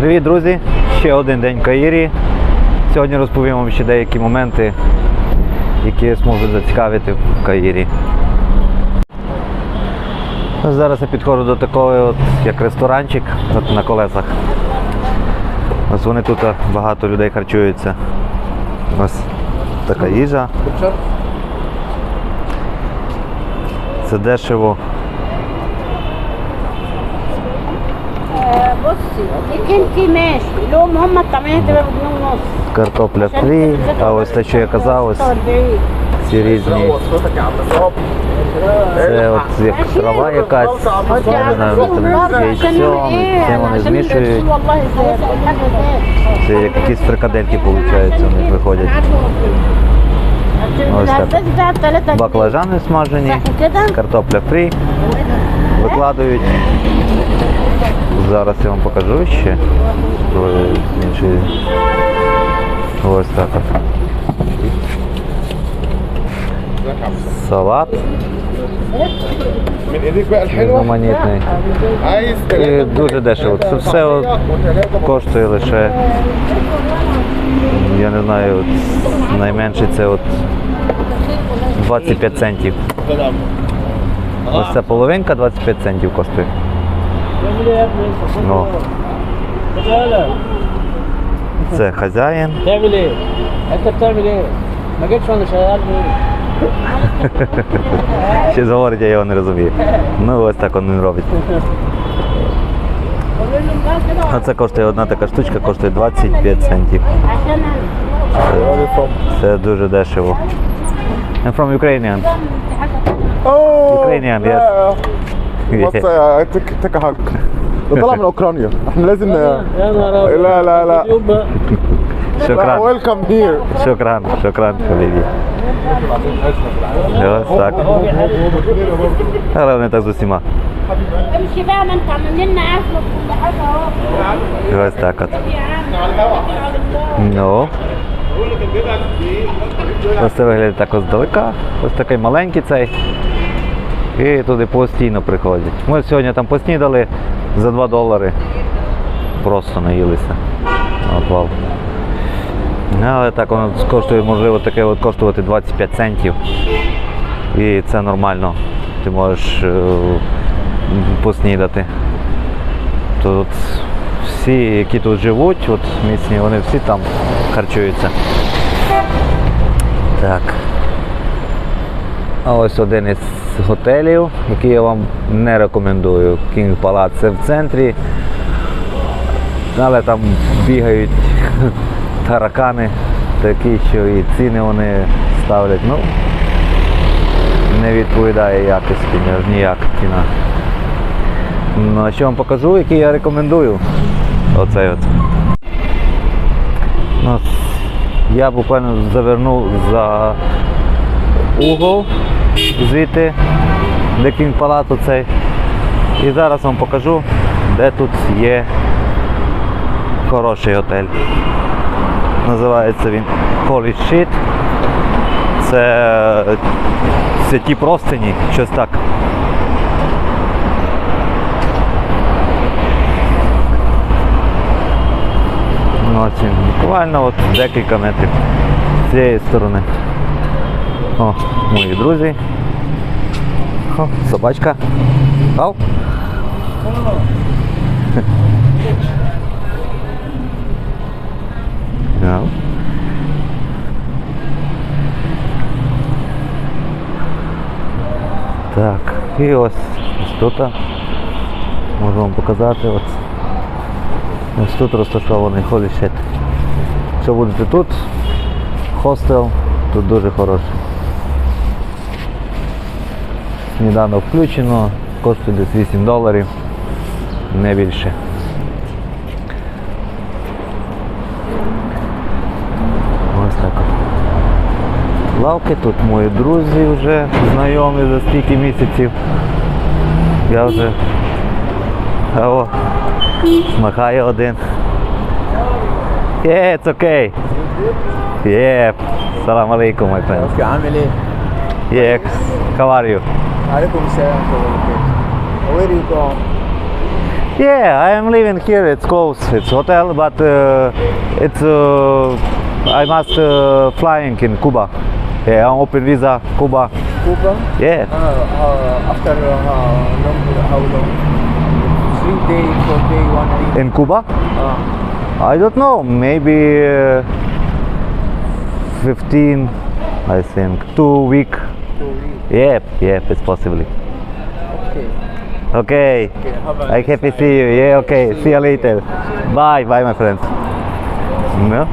Привіт, друзі! Ще один день в Каїрі. Сьогодні розповім вам ще деякі моменти, які зможуть зацікавити в Каїрі. Ось Зараз я підходжу до такого, от, як ресторанчик от на колесах. Ось вони тут багато людей харчуються. Ось така їжа. Це дешево. بصي ديك انت ماشي لهم هم الطعميه تبقى بجنيه ونص Картопля фрі, а ось те, що я казав, ось 46 ці різні. Це от як трава якась, я не знаю, там з яйцем, це вони змішують. والله زي حاجه Це як якісь фрикадельки, виходить, у них виходять. Ось так. ده ثلاثة Баклажани смажені, كده картопля фрі, викладають. Зараз я вам покажу ще. Ось так. Салат. Ну, Різноманітний. І дуже дешево. Це все от коштує лише. Я не знаю, от найменше це от 25 центів. Ось ця половинка 25 центів коштує. Ну. Це хазяїн. Ще говорить, я його не розумію. Ну ось так він робить. А це коштує одна така штучка, коштує 25 центів. Це дуже дешево. I'm from Ukrainian. Oh, Ukrainian, yes. Yeah. يا تك تك هاك ده طالع من اوكرانيا احنا لازم ن- يا نهار ابيض لا لا لا يوم بقى Шокран. ويلكم هير Шокран, шокран, حبيبي. Ось так. Але вони так з усіма. امشي بقى ما انت عامل لنا عزمه كل حاجه اهو Ось так от. يا عم Ну. Ось це виглядає так ось здалека. Ось такий маленький цей. І туди постійно приходять. Ми сьогодні там поснідали за 2 долари. Просто наїлися. От вау. Ну, Але так воно коштує, можливо, таке от коштувати 25 центів. І це нормально. Ти можеш е, поснідати. Тут всі, які тут живуть, от місцеві, вони всі там харчуються. Так. А ось один із готелів, який я вам не рекомендую. King Palace. Це в центрі. Але там бігають таракани такі, що і ціни вони ставлять. Ну, не відповідає якості ні- ніяк ціна. Ну, що вам покажу, який я рекомендую. Оцей от. Ну, я буквально завернув за угол звідти, де кінг палат оцей. І зараз вам покажу, де тут є хороший готель. Називається він Holy Shit. Це, це ті простині, щось так. Ну, буквально от декілька метрів з цієї сторони. О, мої друзі. О, собачка. Ау. Ау. Так, і ось, ось тут. Можу вам показати. От. Ось тут розташований Shit. Якщо будете тут, хостел, тут дуже хороший сніданок включено, коштує десь 8 доларів, не більше. Ось так. Лавки тут мої друзі вже знайомі за стільки місяців. Я вже О, махає один. Є it's okay. Yeah. Salam алейкум, my friend. Yeah, how? Where do you go? Yeah, I am living here. It's close. It's hotel, but uh, it's uh, I must uh, flying in Cuba. Yeah, I'm open visa Cuba. Cuba? Yeah. Uh, uh after uh, long, how long? Three days, four days, one day. In Cuba? Uh. I don't know. Maybe 15, I think. Two week. Yep, yep, it's possibly. Okay. Okay. Okay, I happy see you. Yeah, okay. See you later. Bye, bye, my friends. No?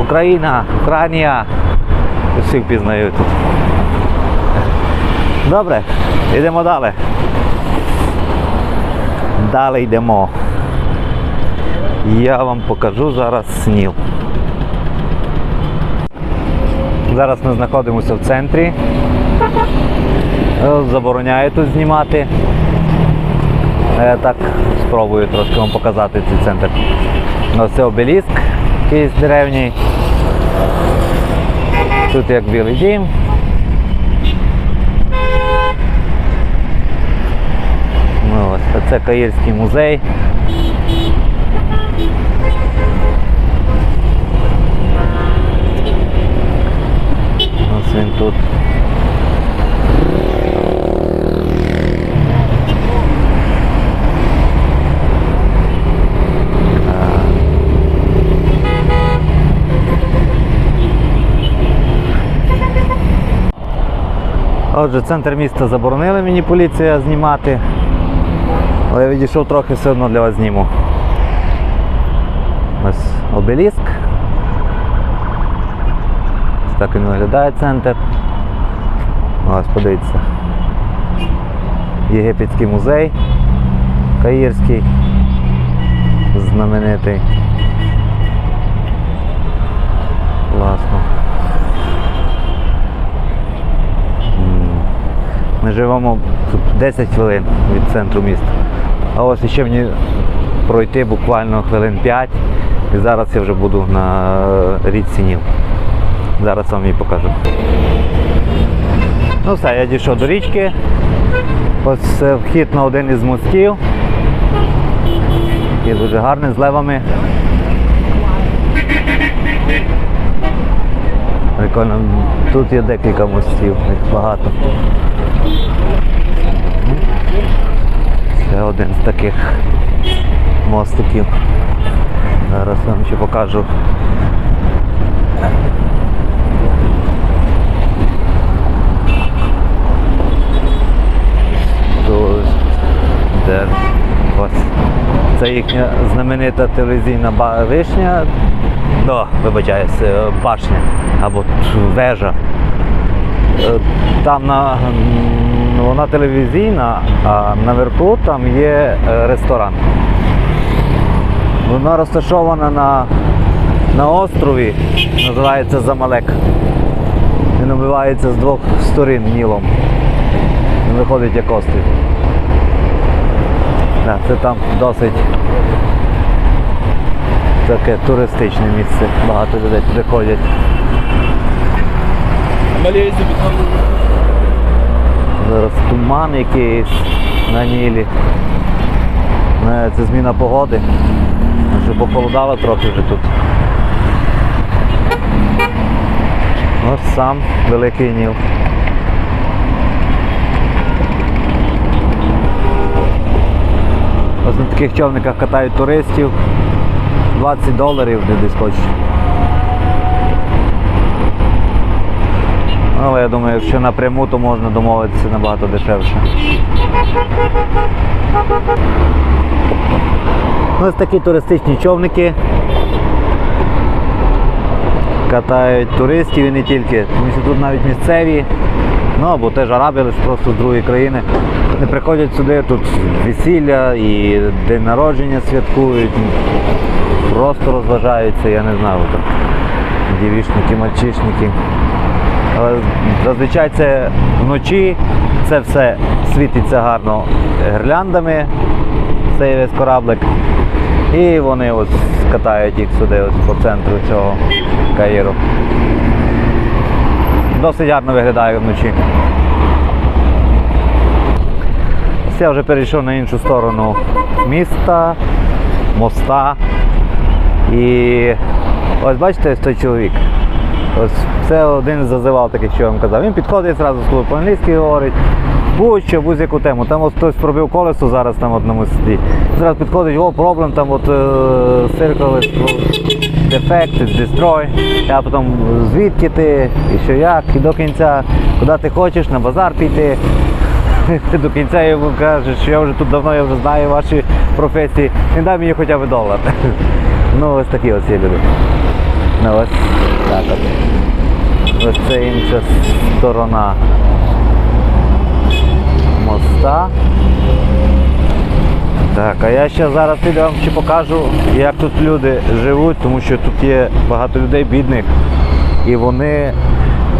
Україна, Україна. Всіх пізнають. Добре, йдемо далі. Далі йдемо. Я вам покажу зараз сніл. Зараз ми знаходимося в центрі. Е, Забороняє тут знімати. Я так спробую трошки вам показати цей центр. Ось це обеліск якийсь древній. Тут як білий дім. Ну, ось, це Каїрський музей. Ось він тут. Отже, центр міста заборонили мені поліція знімати. Але я відійшов трохи все одно для вас зніму. Ось обеліск. Так він виглядає центр. Ось подивіться. Єгипетський музей. Каїрський. Знаменитий. Класно. Ми живемо 10 хвилин від центру міста. А ось ще мені пройти буквально хвилин 5 і зараз я вже буду на річці Ніл. Зараз вам її покажу. Ну все, я дійшов до річки. Ось вхід на один із мостів. Є дуже гарний з левами. Прикольно. Тут є декілька мостів, їх багато. Це один з таких мостиків. Зараз вам ще покажу. Тут, де ось. Це їхня знаменита телевізійна вишня. О, вибачаюсь, е, башня або вежа. Е, Там на, вона телевізійна, а наверху там є е, ресторан. Вона розташована на, на острові, називається Замалек. Він оббивається з двох сторін Нілом. Він виходить як острів. Да, це там досить таке туристичне місце. Багато людей туди ходять. Зараз туман якийсь на Нілі. Е, Це зміна погоди. Вже похолодало трохи вже тут. Ось сам великий Ніл. Ось на таких човниках катають туристів. 20 доларів де десь хочеш. Але я думаю, якщо напряму, то можна домовитися набагато дешевше. Ось такі туристичні човники. Катають туристів і не тільки. Тому що тут навіть місцеві, ну або теж араби, просто з другої країни. Не приходять сюди, тут весілля і день народження святкують. Просто розважаються, я не знаю, там дівішники, мальчишники. Але зазвичай це вночі, це все світиться гарно гірляндами, цей весь кораблик. І вони ось катають їх сюди ось по центру цього Каїру. Досить гарно виглядає вночі. Я вже перейшов на іншу сторону міста, моста. І ось бачите, ось той чоловік. Ось це один з зазивав таких, що я вам казав. Він підходить зразу з клубу по-англійськи говорить, будь-що, будь-яку тему. Там от хтось пробив колесо зараз там на мості. Зразу підходить, о, проблем, там от defect, is destroy. Я потім звідки ти, і що як, і до кінця, куди ти хочеш, на базар піти. До кінця йому кажеш, що я вже тут давно я вже знаю ваші професії. Не дай мені хоча б долар. Ну, ось такі є люди. Ну, ось так от. Ось це інша сторона моста. Так, а я ще зараз піду вам ще покажу, як тут люди живуть, тому що тут є багато людей бідних. І вони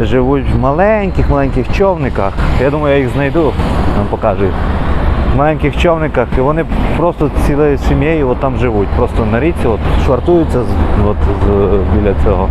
живуть в маленьких-маленьких човниках. Я думаю, я їх знайду, вам покажу. В маленьких човниках, і вони просто цілою сім'єю от там живуть. Просто на річці от, швартуються от, з, біля цього,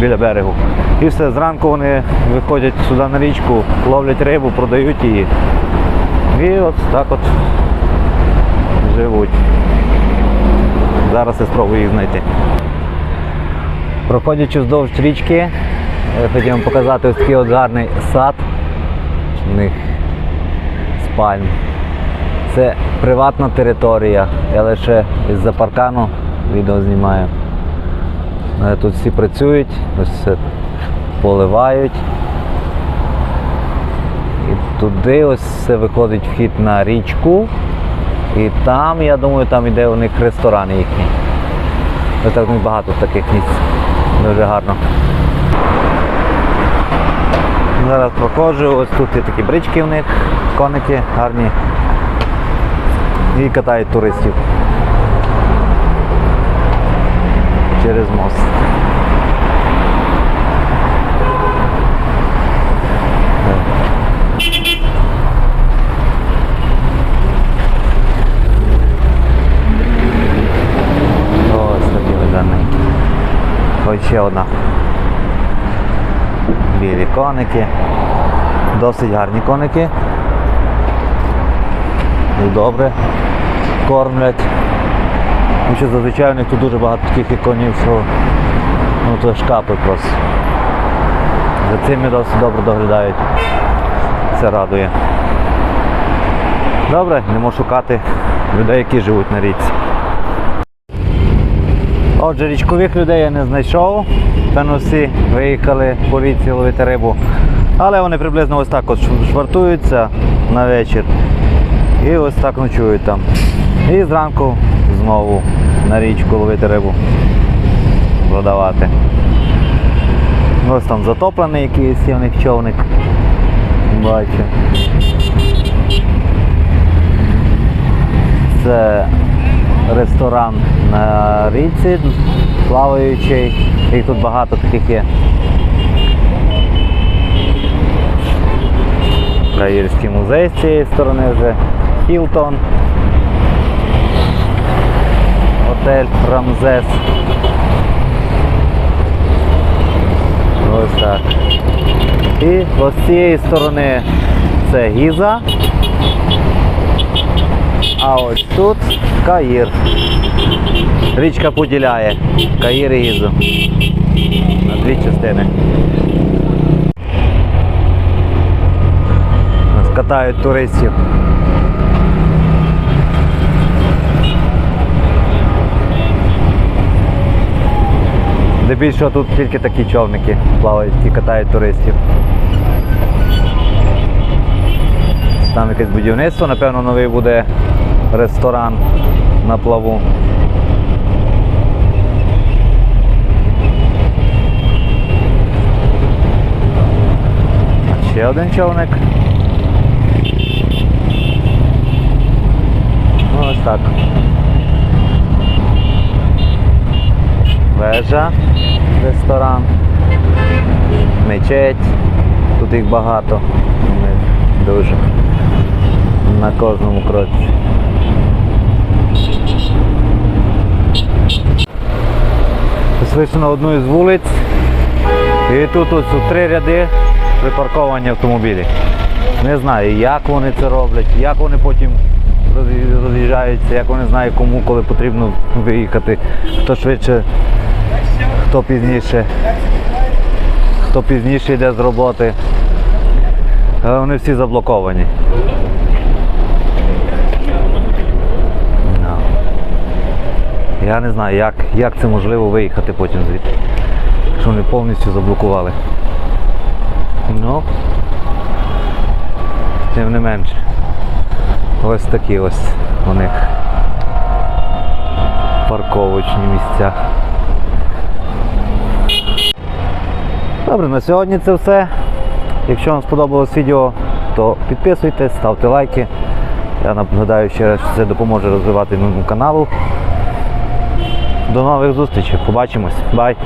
біля берегу. І все, зранку вони виходять сюди на річку, ловлять рибу, продають її. І от так от живуть. Зараз я спробую їх знайти. Проходячи вздовж річки, я хотів вам показати ось такий от гарний сад. У них з. Це приватна територія. Я лише із-за паркану відео знімаю. Е, Тут всі працюють, ось все поливають. Туди ось все виходить вхід на річку. І там, я думаю, там іде у них ресторан їхній. Ось так багато таких місць. Дуже гарно. Зараз проходжу, ось тут є такі брички у них, коники гарні. І катають туристів. Через мост. Ось такі ось гарненькі. Ще одна. Білі коники. Досить гарні коники. Добре кормлять. Тому що зазвичай у них тут дуже багато таких іконів, що ну, то шкапи просто. За цими досить добре доглядають. Це радує. Добре, йдемо шукати людей, які живуть на річці. Отже, річкових людей я не знайшов. Певно всі виїхали по річці ловити рибу. Але вони приблизно ось так от швартуються на вечір. І ось так ночують там. І зранку знову на річку ловити рибу. Продавати. Ось там затоплений якийсь є у них човник. Бачу. Це ресторан на річці, плаваючий. Їх тут багато таких є. Краївський музей з цієї сторони вже. Хілтон. Готель Рамзес. Ось так. І ось з цієї сторони це Гіза. А ось тут Каїр. Річка поділяє Каїр і Гізу. На дві частини. Ось Катають туристів. Здебільшого тут тільки такі човники плавають і катають туристів. Там якесь будівництво, напевно, новий буде ресторан на плаву. Ще один човник. Ну, ось так. Вежа, ресторан, мечеть. Тут їх багато. Дуже. На кожному кроці. Вийшли на одну із вулиць. І тут ось три ряди припарковані автомобілі. Не знаю, як вони це роблять, як вони потім роз'їжджаються, як вони знають, кому коли потрібно виїхати, хто швидше, хто пізніше, хто пізніше йде з роботи. Вони всі заблоковані. Ну. Я не знаю, як, як це можливо виїхати потім звідти, якщо вони повністю заблокували. Ну, тим не менше. Ось такі ось у них парковочні місця. Добре, на сьогодні це все. Якщо вам сподобалось відео, то підписуйтесь, ставте лайки. Я нагадаю ще раз, що це допоможе розвивати моєму каналу. До нових зустрічей. Побачимось. Бай!